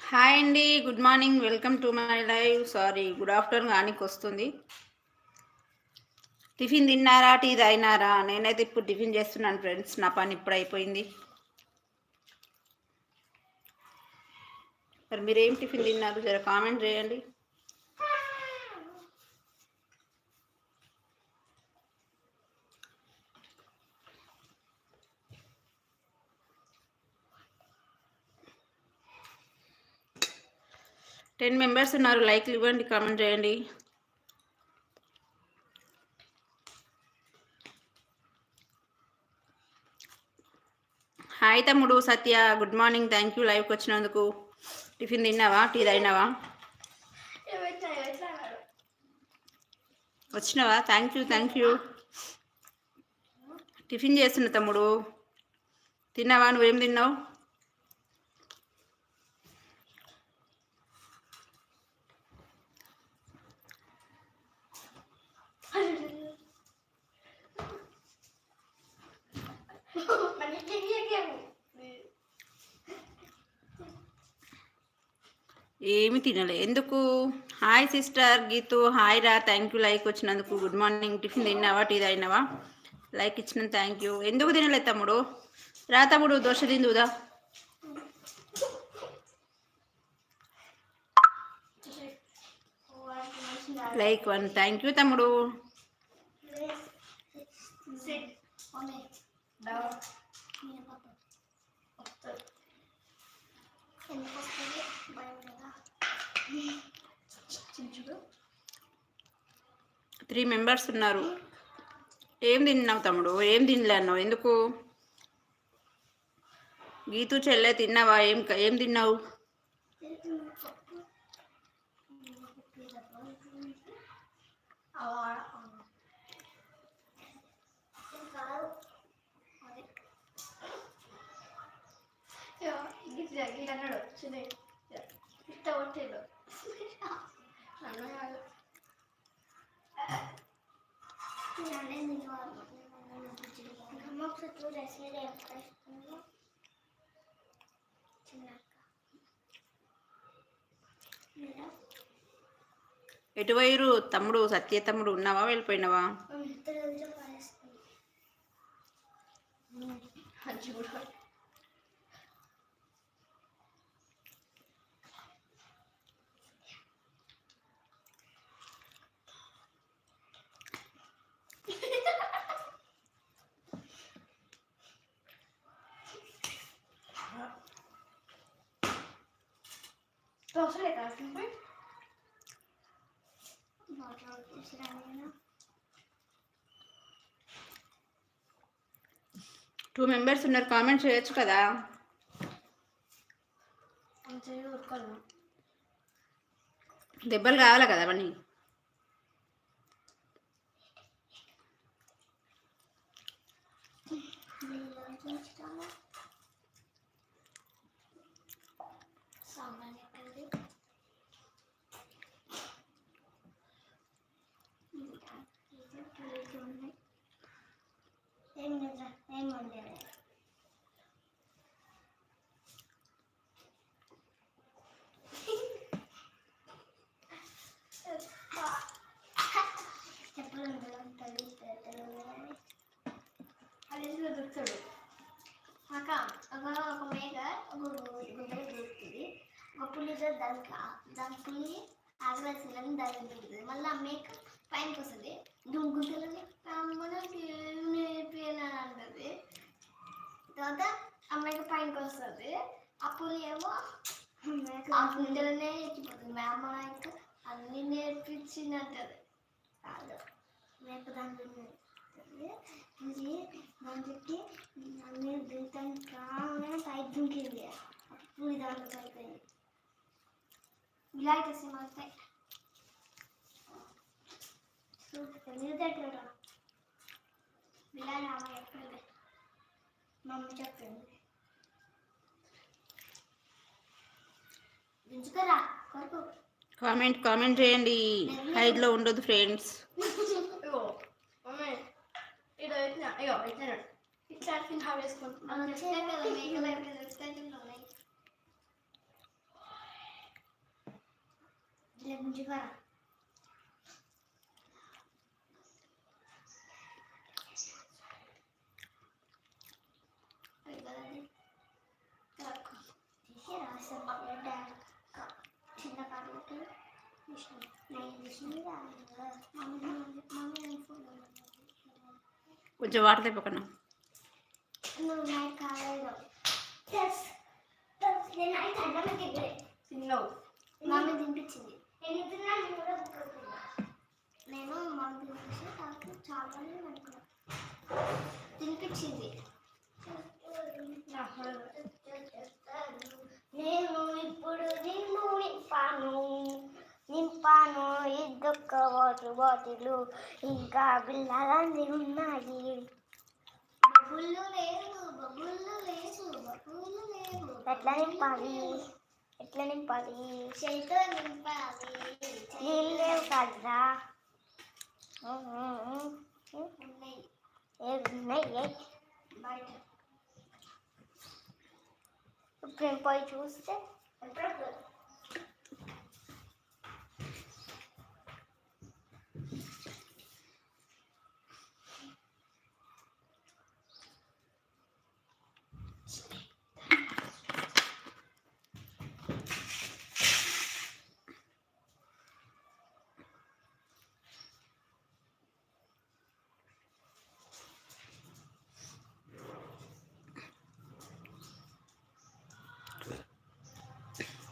Hi అండి good morning welcome to my live. Sorry good afternoon కానీకి వస్తుంది. Tiffin తిన్నారా tea తాగినారా? నేనైతే ఇప్పుడు టిఫిన్ చేస్తున్నాను ఫ్రెండ్స్ నా పని ఇప్పుడు అయిపోయింది. మరి మీరు టిఫిన్ తిన్నారు? జర కామెంట్ చేయండి. టెన్ మెంబర్స్ ఉన్నారు. లైక్లు ఇవ్వండి కామెంట్ చేయండి. హాయ్ తమ్ముడు Satya. Good morning. Thank you. లైవ్కి వచ్చినందుకు. టిఫిన్ తిన్నావా? టీ తాగినావా? వచ్చినావా? Thank you thank you. Tiffin చేస్తున్నా తమ్ముడు. తిన్నావా? నువ్వేం తిన్నావు? ఏమి తినలే. ఎందుకు? హాయ్ సిస్టర్ గీతు హాయ్ రా. థ్యాంక్ యూ లైక్ వచ్చినందుకు గుడ్ మార్నింగ్ టిఫిన్ తిన్నావా? టీ తాగినావా? లైక్ ఇచ్చిన థ్యాంక్ యూ ఎందుకు తినలే తమ్ముడు? రా తమ్ముడు దోశ తిందుదా? లైక్ వన్ థ్యాంక్ యూ తమ్ముడు. త్రీ మెంబర్స్ ఉన్నారు. ఏం తిన్నావు తమ్ముడు? ఏం తినలే అన్నావు? ఎందుకు? గీతు చెల్లె తిన్నావా? ఏం ఏం తిన్నావు? అన్నాడు చిన్న ఇష్టపట్టాడు నన్ను కాదు ఎటు పోయిరు తమ్ముడు సత్య తమ్ముడు ఉన్నావా వెళ్ళిపోయినావా చూడు అవసరం టూ మెంబర్స్ ఉన్నారు కామెంట్ చేయొచ్చు కదా దెబ్బలు కావాలా కదా అవన్నీ సామాన్ ఒక ఒక మేక ఒక గుడ్డ దొరుకుతుంది. ఒక పులి దానికి దాని పులి ఆగ్రహించాలని దానికి దొరుకుతుంది. మళ్ళీ ఆ మేక పైనకి వస్తుంది. గుంటలని అమ్మని అంటది తర్వాత మేక పైనకి వస్తుంది. పులి ఏమో ఆ గుండెలనే ఎక్కిపోతుంది. మా అమ్మ నాకు అన్ని నేర్పించిందంటది. కాదు దాంట్లో ఇది దాంట్లోకి అన్ని దిగుతాను కాగానే పైకి దుంకింది. అప్పుడు దాంట్లో అయిపోయింది ఇలా అయితే సినిమా మమ్మీ చెప్పింది కామెంట్ కామెంట్ చేయండి హైడ్లో ఉండదు ఫ్రెండ్స్ ఇట్లా కొంచెం వాటర్ కాలేదు నేను మమ్మీ తినిపించి నాకు చాలా తినిపించింది. వాటర్ బాటిల్ ఇంకా బిల్లలన్నీ ఉన్నాయి. లేదు ఎట్లా నింపాలి? ఎట్లా నింపాలి? చేతితో నింపాలి. నీళ్ళు లేవు కదరా. ఉన్నాయి. ఉన్నాయి? బయట. ఇప్పుడు పోయి చూస్తే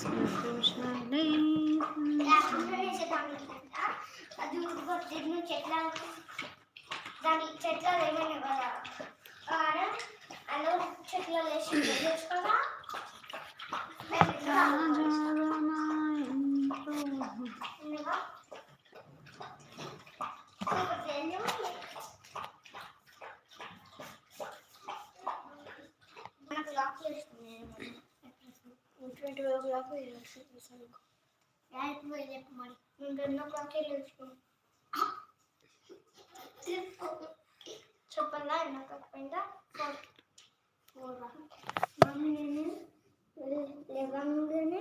సంతోషాలే అది తిన్ను చెట్ల దాని చెట్ల ఏమైనా కదా ఆడ అలా చెట్ల వేసి చేసుకోరా మనకు లాక్ చేస్తుంది ట్వంటీ ఓ క్లాక్ పోయి చెప్పు మరి నేను టెన్ ఓ క్లాక్ వెళ్ళొచ్చుకున్నాను చెప్పన్నా ఎన్నో కాకపోయిందా ఫోర్ ఫోర్ మమ్మీ నేను లేవగానే